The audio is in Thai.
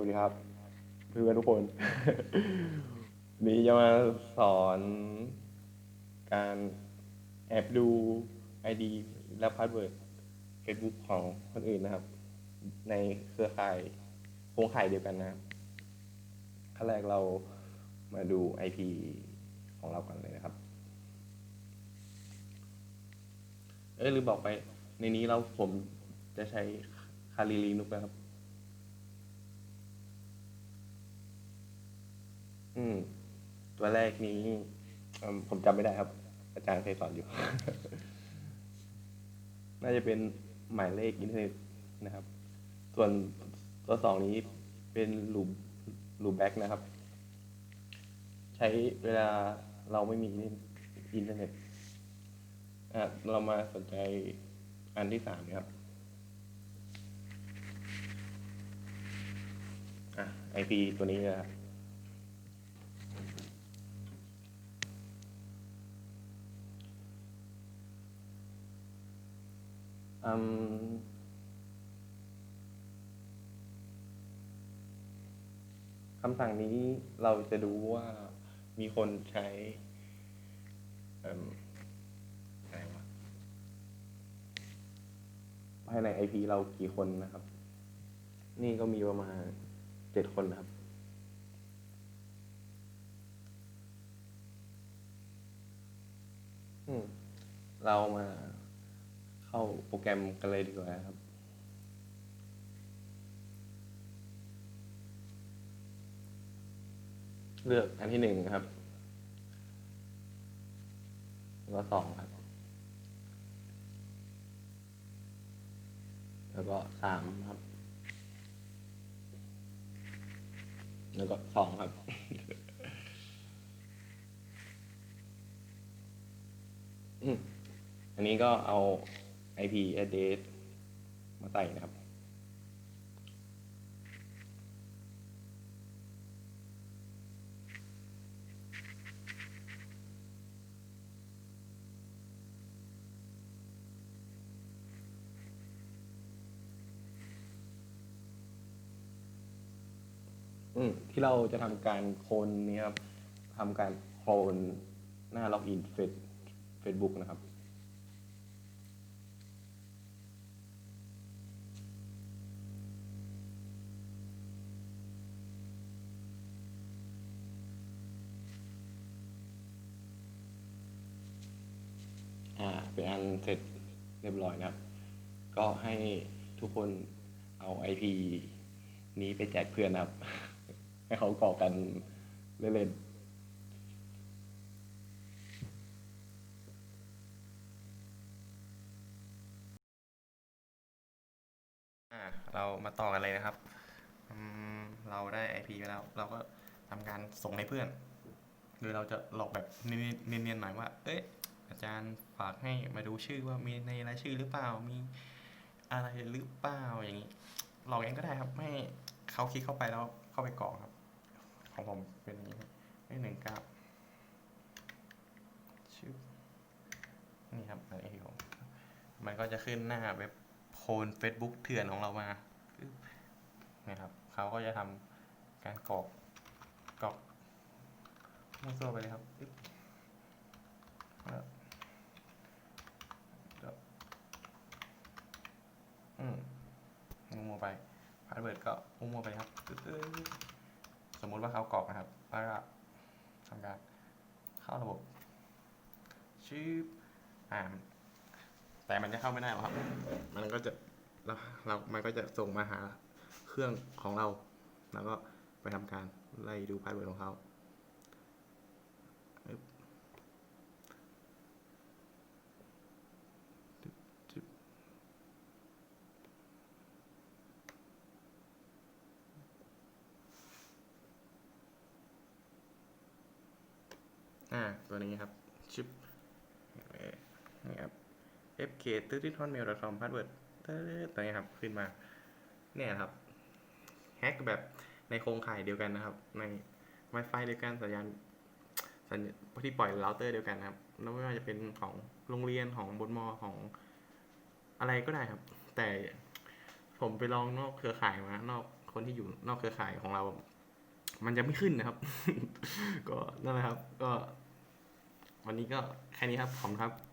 วัสดีครับเพื่อนทุกคน นี้จะมาสอนการแอบดู ID และพาสเวิร์ด Facebook ของคนอื่นนะครับ ในเครือข่ายโครงข่ายเดียวกันนะครับขั้นแรกเรามาดู IP ของเรากันเลยนะครับ เอ้ยลืมบอกไป ในนี้เราผมจะใช้คาริลีนุกนะครับ อืม ตัวแรกนี้อืมผมจำไม่ได้ครับ อาจารย์เคยสอนอยู่ น่าจะเป็นหมายเลขอินเทอร์เน็ตนะครับ ส่วนตัวสองนี้เป็นลูปลูปแบ็กนะครับ ใช้เวลาเราไม่มีอินเทอร์เน็ตอะเรามาสนใจอันที่สามนะครับอะ IP ตัวนี้นะครับ อืมคำสั่งนี้เราจะดูว่ามีคนใช้อิ่มอะไรวะภายใน IP เรากี่คนนะครับ นี่ก็มีประมาณเจ็ดคนนะครับ อืม เรามา เข้าโปรแกรมกันเลยดีกว่าครับ เลือกอันที่หนึ่งครับ แล้วก็สองครับ แล้วก็สามครับ แล้วก็สองครับอันนี้ก็เอา IP address มาใส่นะครับอืมที่เราจะทำการโคลนนี้ครับทำการโคลนหน้าล็อกอินเฟซเฟซบุ๊กนะครับ อ่า เป็นอันเสร็จเรียบร้อยนะครับ ก็ให้ทุกคนเอา IP นี้ไปแจกเพื่อนนะครับ ให้เขากรอกกันเล่นๆอ่าเรามาต่อกันเลยนะครับ เราได้ IP ไปแล้ว เราก็ทำการส่งให้เพื่อน โดยเราจะหลอกแบบเนียนๆหน่อยว่า เอ๊ะ อาจารย์ฝากให้มาดูชื่อว่ามีในรายชื่อหรือเปล่ามีอะไรหรือเปล่าอย่างนี้หลอกเองก็ได้ครับให้เขาคลิกเข้าไปแล้วเข้าไปกรอกครับ ของผมเป็นอย่างนี้ครับไม่หนึ่งเก้าชื่อนี่ครับอันนี้ผมมันก็จะขึ้นหน้าเว็บโพล Facebook เถื่อนของเรามานะครับเขาก็จะทำการกรอกกรอกมั่วซั่วไปเลยครับปึ๊บแล้วแล้วอืมมั่วๆไป พาสเวิร์ดก็มั่วๆไปครับสมมุติว่าเขากรอกนะครับแล้วก็ทำการเข้าระบบชื่อ่าแต่มันจะเข้าไม่ได้หรอครับ มันก็จะเราเรา มันก็จะส่งมาหาเครื่องของเรา แล้วก็ไปทำการไล่ดูพาสเวิร์ดของเขา ตัวนี้ครับ ชิปนี่ครับ fk ตื้อที่ hotmail com password ตัวนี้ครับ ขึ้นมา เนี่ยครับ แฮกแบบในโครงข่ายเดียวกันนะครับ ใน Wi-Fi เดียวกันสัญญาณสัญญาณที่ปล่อยเราเตอร์เดียวกันนะครับไม่ว่าจะเป็นของโรงเรียนของบนมอของอะไรก็ได้ครับ แต่ผมไปลองนอกเครือข่ายมานอกคนที่อยู่นอกเครือข่ายของเรา มันจะไม่ขึ้นนะครับ ก็นั่นแหละครับ ก็ วันนี้ก็แค่นี้ครับผมครับ